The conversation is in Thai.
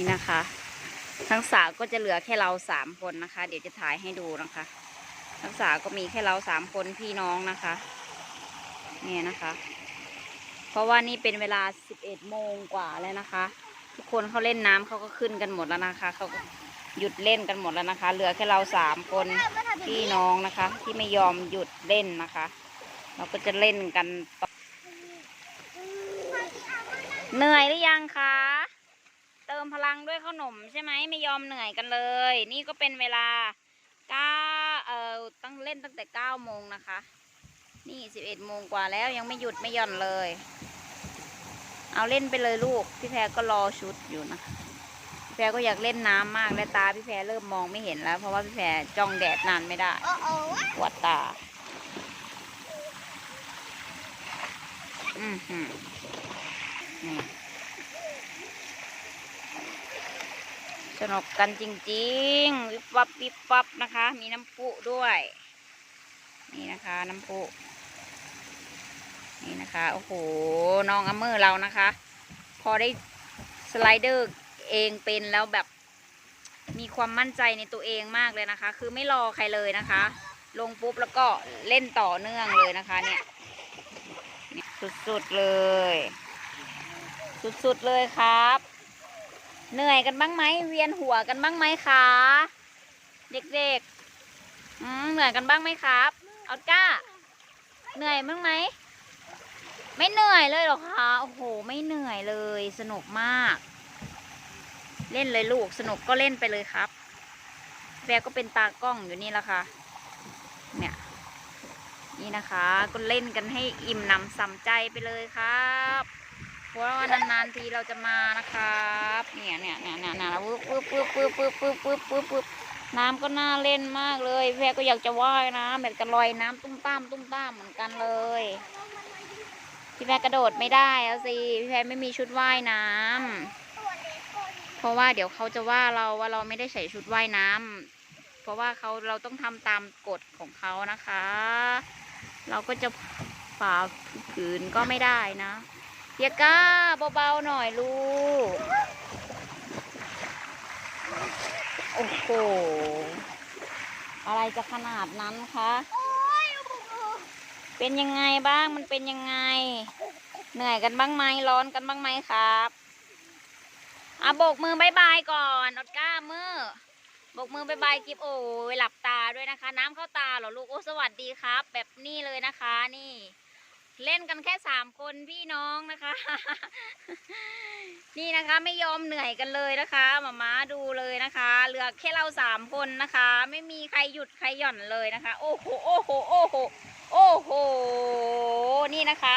นี่นะคะ ทั้งสาวก็จะเหลือแค่เราสามคนนะคะ เดี๋ยวจะถ่ายให้ดูนะคะ ทั้งสาวก็มีแค่เราสามคนพี่น้องนะคะ เนี่ยนะคะ เพราะว่านี่เป็นเวลาสิบเอ็ดโมงกว่าแล้วนะคะ ทุกคนเขาเล่นน้ำเขาก็ขึ้นกันหมดแล้วนะคะเขาก็หยุดเล่นกันหมดแล้วนะคะ เหลือแค่เราสามคนพี่น้องนะคะ ที่ไม่ยอมหยุดเล่นนะคะ เราก็จะเล่นกันต่อเหนื่อยหรือยังคะ ด้วยขนมใช่ไหมไม่ยอมเหนื่อยกันเลย นี่ก็เป็นเวลาเก้าเอ่อตั้งเล่นตั้งแต่เก้าโมงนะคะ นี่สิบเอ็ดโมงกว่าแล้วยังไม่หยุดไม่หย่อนเลย เอาเล่นไปเลยลูก พี่แพรก็รอชุดอยู่นะพี่แพรก็อยากเล่นน้ำมากและตาพี่แพรเริ่มมองไม่เห็นแล้ว เพราะว่าพี่แพรจ้องแดดนานไม่ได้โอ้โอ้ปวดตา อือหือนี่ สนุกกันจริงๆวิบวับวิบวับนะคะ มีน้ำพุด้วย นี่นะคะน้ำพุนี่นะคะโอ้โหน้องอัมเมอร์เรานะคะ พอได้สไลเดอร์เองเป็นแล้วแบบมีความมั่นใจในตัวเองมากเลยนะคะ คือไม่รอใครเลยนะคะ ลงปุ๊บแล้วก็เล่นต่อเนื่องเลยนะคะเนี่ยเนี่ยสุดๆเลย สุดๆเลยครับ เหนื่อยกันบ้างไหมเวียนหัวกันบ้างไหมคะเด็กๆเหนื่อยกันบ้างไหมครับออสก้า เหนื่อยบ้างไหมไม่เหนื่อยเลยหรอคะโอ้โห ไม่เหนื่อยเลย สนุกมาก เล่นเลยลูกสนุกก็เล่นไปเลยครับแวก็เป็นตากล้องอยู่นี่แหละค่ะ เนี่ยนี่นะคะ ก็เล่นกันให้อิ่มหนำสำใจไปเลยครับ เพราะว่านานๆทีเราจะมานะครับเนี่ยเนี่ยเนี่ยเนี่ยเนี่ยปึ๊บปึ๊บปึ๊บปึ๊บปึ๊บปึ๊บปึ๊บปึ๊บปึ๊บน้ำก็น่าเล่นมากเลยแพรก็อยากจะว่ายน้ำแบบจะลอยน้ำตุ้มต้ามตุ้มต้ามเหมือนกันเลยพี่แพรกระโดดไม่ได้แล้วสิพี่แพรไม่มีชุดว่ายน้ำเพราะว่าเดี๋ยวเขาจะว่าเราว่าเราไม่ได้ใส่ชุดว่ายน้ำเพราะว่าเขาเราต้องทำตามกฎของเขานะคะ เราก็จะฝ่าฝืนก็ไม่ได้นะ ยก้าเบาๆหน่อยลูก โอ้โห อะไรจะขนาดนั้นคะ เป็นยังไงบ้าง มันเป็นยังไง เหนื่อยกันบ้างไหมร้อนกันบ้างไหมครับอะโบกมือบายบายก่อนอดก้ามือบกมือบายบายกิฟโอ้ยหลับตาด้วยนะคะ น้ำเข้าตาเหรอลูก โอ้สวัสดีครับ แบบนี้เลยนะคะนี่ เล่นกันแค่สามคนพี่น้องนะคะ นี่นะคะไม่ยอมเหนื่อยกันเลยนะคะหมาม้าดูเลยนะคะ เหลือแค่เราสามคนนะคะ ไม่มีใครหยุดใครหย่อนเลยนะคะ โอ้โหโอ้โหโอ้โหโอ้โหนี่นะคะ